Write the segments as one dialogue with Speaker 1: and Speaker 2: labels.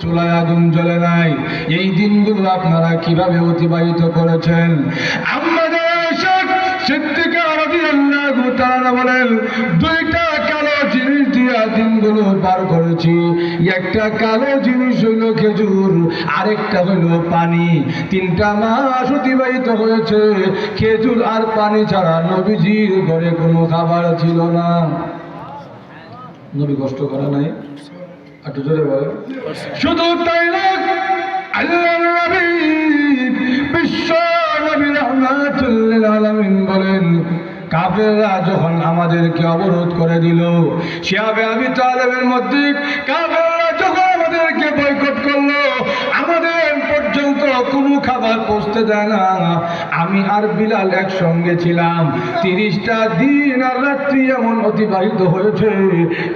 Speaker 1: চুলায় আগুন জ্বলে নাই। এই দিনগুলো আপনারা কীভাবে অতিবাহিত করেছেন? দুইটা কালো জিনিস করেছি। একটা কালো জিনিস খেজুর, আরেকটা পানি। তিনটা মাস অতিবাহিত হয়েছে। খেজুর আর পানি ছাড়া নবীজির ঘরে কোনো খাবার ছিল না। নবী কষ্ট করে নাই? শুধু তাই না বিশ্ব বলেন যখন আমাদেরকে অবরোধ করে দিল, শিয়াবে আমি তালেবের মধ্যে কাফেররা খাবার পৌঁছতে দেয় না আমি আর বিলাল একসঙ্গে ছিলাম। তিরিশটা দিন আর রাত্রি এমন অতিবাহিত হয়েছে।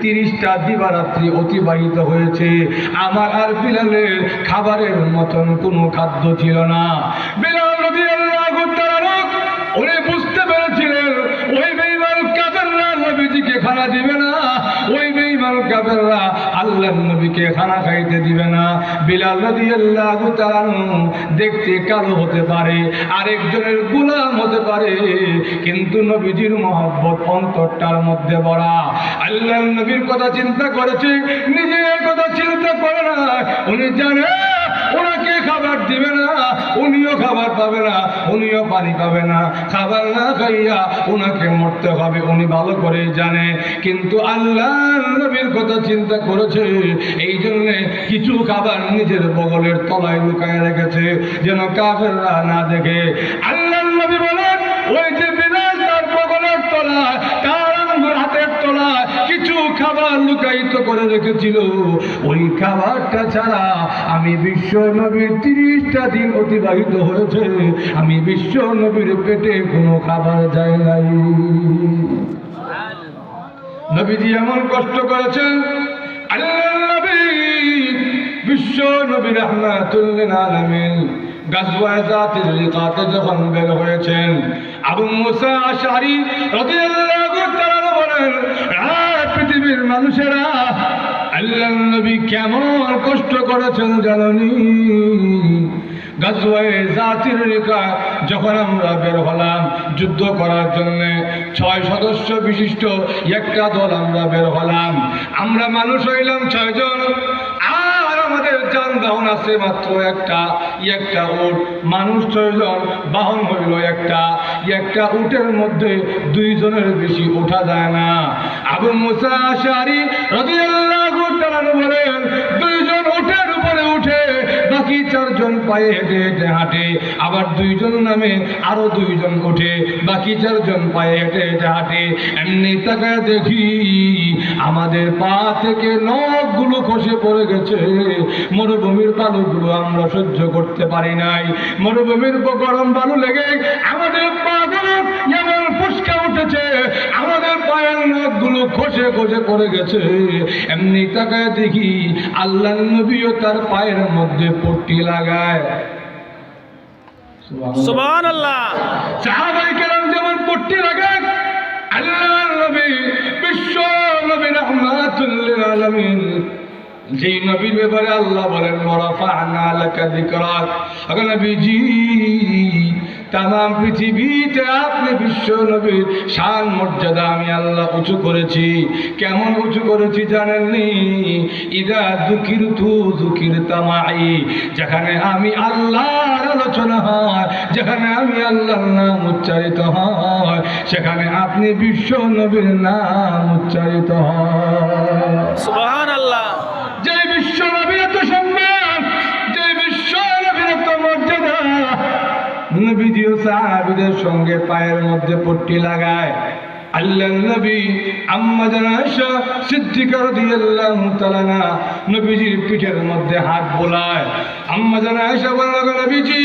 Speaker 1: তিরিশটা দিবারাত্রি অতিবাহিত হয়েছে। আমার আর বিলালের খাবারের মতন কোনো খাদ্য ছিল না। বুঝতে পেরেছিলেন, ওই বেইমান কাফেররা নবীজিকে খানা দিবে না। কাফেররা নবীকে খানা খাইতে দিবে না। বিলাল দেখতে কালো হতে পারে, আরেকজনের গোলাম হতে পারে, কিন্তু নবীজির মহব্বত অন্তরটার মধ্যে ভরা। আল্লাহ নবীর কথা চিন্তা করেছে, নিজের কথা চিন্তা করে না, উনি জানে ওনাকে খাবার দিবে না? উনিও খাবার পাবে না, উনিও পানি পাবে না। খাবার না খাইয়া ওনাকে মরতে হবে, উনি ভালো করে জানে। কিন্তু আল্লাহ নবীর কথা চিন্তা করেছে, এই জন্যে কিছু খাবার নিজের বগলের তলায় লুকায় রেখেছে, যেন কাফেররা না দেখে। আল্লাহ নবী বলেন, ওই যে বিনাশ তার বগলের তলায় তার আঙ্গুর হাতের তলায় কিছু খাবার লুকায়িত করে রেখেছিল। ওই খাবারটা ছাড়া আমি বিশ্ব নবীর তিরিশটা দিন অতিবাহিত হয়েছে। আমি বিশ্ব নবীর পেটে কোনো খাবার যায় নাই। নবীজি এমন কষ্ট করেছেন আল্লাহ নবী বিশ্ব নবী রহমাতুল্লিন আলামিন যখন বের হয়েছেন, আবু মুসা তাআলা বলেন পৃথিবীর মানুষেরা আল্লাহ নবী কেমন কষ্ট করেছেন গাজওয়ায়ে জাতির যখন আমরা বের হলাম যুদ্ধ করার জন্য, ছয় সদস্য বিশিষ্ট একটা দল আমরা বের হলাম। আমরা মানুষ হইলাম ছয়জন আর আমাদের যানবাহন আছে মাত্র একটা একটা উট। মানুষ ছয়জন বাহন হইল একটা। একটা উটের মধ্যে দুইজনের বেশি ওঠা যায় না। আবু মুসা আশারি রাদিয়াল্লাহু বলেন চারজন পায়ে হেঁটে হেঁটে হাঁটে, আবার দুইজন নামে, আরও দুইজন ওঠে বাকি চারজন পায়ে হেঁটে হেঁটে হাঁটে। এমনি তাকায় দেখি আমাদের পা থেকে নখগুলো খসে পড়ে গেছে। মরুভূমির বালুগুলো আমরা সহ্য করতে পারি নাই। মরুভূমির গরম বালু লেগে আমাদের পাগুলো যেমন উঠেছে, আমাদের পায়ের নখগুলো খসে খসে পড়ে গেছে। এমনি তাকায় দেখি আল্লাহ নবীও তার পায়ের মধ্যে পট্টি লাগায়।
Speaker 2: সুবহান আল্লাহ
Speaker 1: সাহাবাই কেরাম যেমন পট্টি লাগায় আল্লাহ নবী বিশ্ব নবী রহমাতুল্লিল আলামিন যেই নবীর ব্যাপারে আল্লাহ বলেন ওয়ারাফা'না লাকা যিকরাক আগে নবীজি তাম পৃথিবীতে আপনি বিশ্ব নবীর শান মর্যাদা আমি আল্লাহ উঁচু করেছি। কেমন উঁচু করেছি জানেননি? ইদা দুঃখির তু দুঃখির যেখানে আমি আল্লাহর আলোচনা হয় যেখানে আমি আল্লাহর নাম উচ্চারিত হয় সেখানে আপনি বিশ্ব নবীর নাম উচ্চারিত হয়।
Speaker 2: আল্লাহ
Speaker 1: যে বিশ্ব নবীর এত সম্মান যে বিশ্ব নবীর এত মর্যাদা নবীজি ও সাহাবিদের সঙ্গে পায়ের মধ্যে পট্টি লাগায়। আল্লাহ নবী নবীজির পিঠের মধ্যে হাত বোলায়। আম্মা জানাশা বলল নবীজি,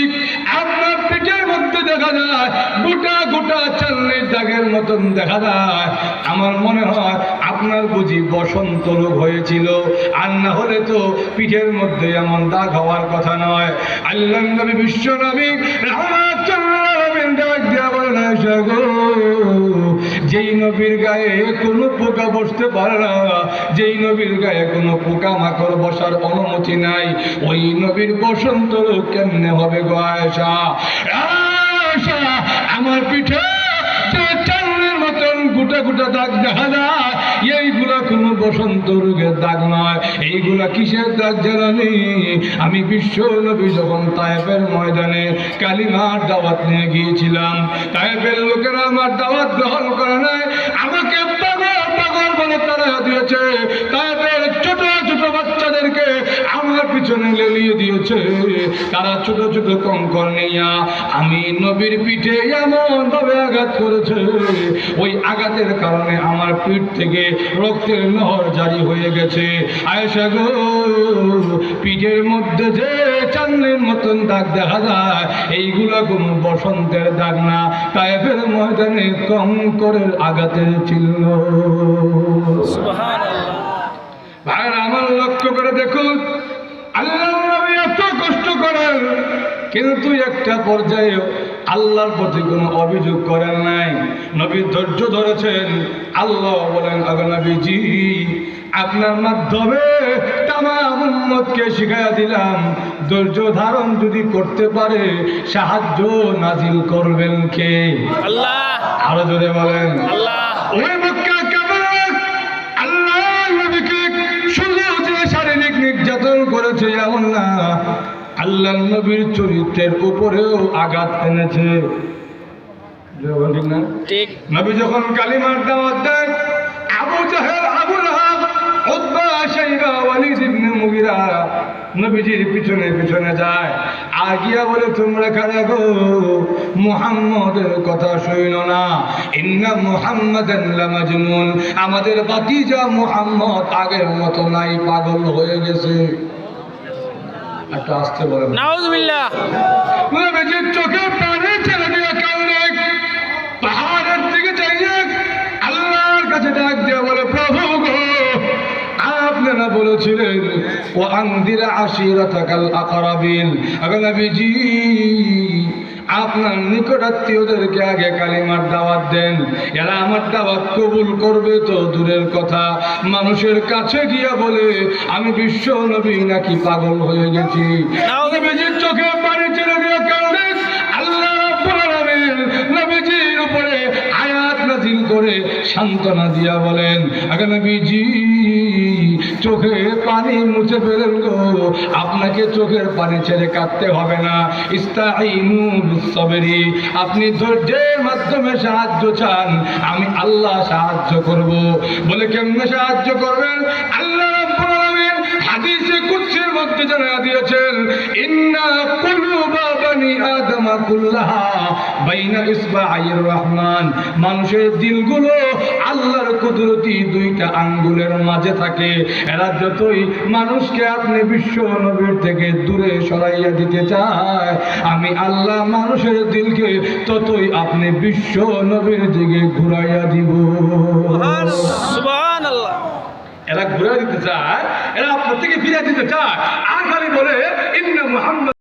Speaker 1: আপনার পিঠের মধ্যে দেখা যায়, গোটা গোটা চান্নের দাগের মতন দেখা যায়। আমার মনে হয় আপনার বুঝি বসন্ত রোগ হয়েছিল। আর না হলে তো পিঠের মধ্যে এমন দাগ হওয়ার কথা নয়। আল্লাহ নবী বিশ্ব নবী রাহমাতুল্লাহ আলামিন ডাক দিয়া বলেন যেই নবীর গায়ে কোনো পোকা বসতে পারে না যেই নবীর গায়ে কোনো পোকা মাকড় বসার অনুমতি নাই ওই নবীর বসন্ত কেমনে হবে গো আয়েশা, আমার পিঠে যে চাউলের মতন দাগ দেখা যায়। এইগুলা বসন্ত রোগের দাগ নয়। এইগুলা কিসের দাগ আমি বিশ্ব নবী যখন তায়েফের ময়দানে কালিমার দাওয়াত নিয়ে গিয়েছিলাম, তায়েফের লোকেরা আমার দাওয়াত গ্রহণ করে নাই। আমাকে পাগল পাগল বলে তারা দিয়েছে। তায়েফের ছোট ছোট বাচ্চাদেরকে পিছনে লেলিয়ে দিয়েছে। তারা ছোট ছোট কঙ্কর নিয়া আমি নবীর পিঠে এমন ভাবে আঘাত করেছে। ওই আঘাতের কারণে আমার পিঠ থেকে রক্তের নহর জারি হয়ে গেছে। আয়েশা গো পিঠের মধ্যে যে চান্দের মতন দাগ দেখা যায় এইগুলা কোনো বসন্তের দাগ না। তাইফের ময়দানে কঙ্করের আঘাতে ছিল ভাইয়ের আমার লক্ষ্য করে দেখুন। আল্লাহ নবী এত কষ্ট করেন কিন্তু একটা পর্যায়ে আল্লাহর প্রতি কোনো অভিযোগ করেন নাই। নবী ধৈর্য ধরেছেন আল্লাহ বলেন নবীজি আপনার মাধ্যমে তামাম উম্মতকে শিখাইয়া দিলাম। ধৈর্য ধারণ যদি করতে পারে সাহায্য নাজিল করবেন কে?
Speaker 2: আল্লাহ।
Speaker 1: আরও জোরে বলেন।
Speaker 2: আল্লাহ।
Speaker 1: আল্লাহ নবীর চরিত্রের উপরেও আঘাত এনেছে। ঠিক না?
Speaker 2: ঠিক।
Speaker 1: নবী যখন কালিমার দাওয়াত দেন Abu Jahl Abu Lahab Utba Shaiba Walid ibn Mughira নবীজির পিছনে পিছনে যায়। আর গিয়া বলে তোমরা কারা গো? মুহাম্মদের কথা শুইল না। ইন্না মুহাম্মাদান লামাজনুন। আমাদের বাতিজা মুহাম্মদ আগের মতো নাই পাগল হয়ে গেছে। একটা আসতে বলেন
Speaker 2: নাউজুবিল্লাহ।
Speaker 1: নবীজির চোখে পানি ছেড়ে দিয়ে কান্দে পাহাড়ের দিকে চাইয়ে আল্লাহর কাছে ডাক দিয়ে বলে প্রভু গো আপনারা বলেছিলেন ও আন্দিরা আশিরা থাকাল আকারাবিন আগে নবীজি আপনার নিকটাত্মীয়দেরকে আগে কালিমার দাওয়াত দেন। এরা আমার দাওয়াত কবুল করবে তো দূরের কথা। মানুষের কাছে গিয়া বলে আমি বিশ্ব নবী নাকি পাগল হয়ে গেছি? চোখে পানি ছেড়ে কারণে আল্লাহ নবীজির উপরে আয়াত নাজিল করে সান্ত্বনা দিয়া বলেন আগে নবীজি চোখে পানি মুছে ফেলেন গো। আপনাকে চোখের পানি ছেড়ে কাটতে হবে না। বিসসাবরি। আপনি ধৈর্যের মাধ্যমে সাহায্য চান। আমি আল্লাহ সাহায্য করব। বলে কেমনে সাহায্য করবেন? আল্লাহ হাদিসে কুচ্ছের মধ্যে জানা দিয়েছেন, ইন্না কুলুবা বানি আদমা কুল্লাহা বাইনা ইসবাইর রহমান। মানুষের দিলগুলো আল্লাহর কুদরতি দুইটা আঙ্গুলের মাঝে থাকে। এরা যতই মানুষকে আপনি বিশ্ব নবীর থেকে দূরে সরাইয়া দিতে চায় আমি আল্লাহ মানুষের দিলকে ততই আপনি বিশ্ব নবীর দিকে ঘুরাইয়া দিব। এরা ঘুরে দিতে চায় এরা আপনার থেকে ফিরে দিতে চায়। আর খালি বলে ইন্না মুহাম্মদ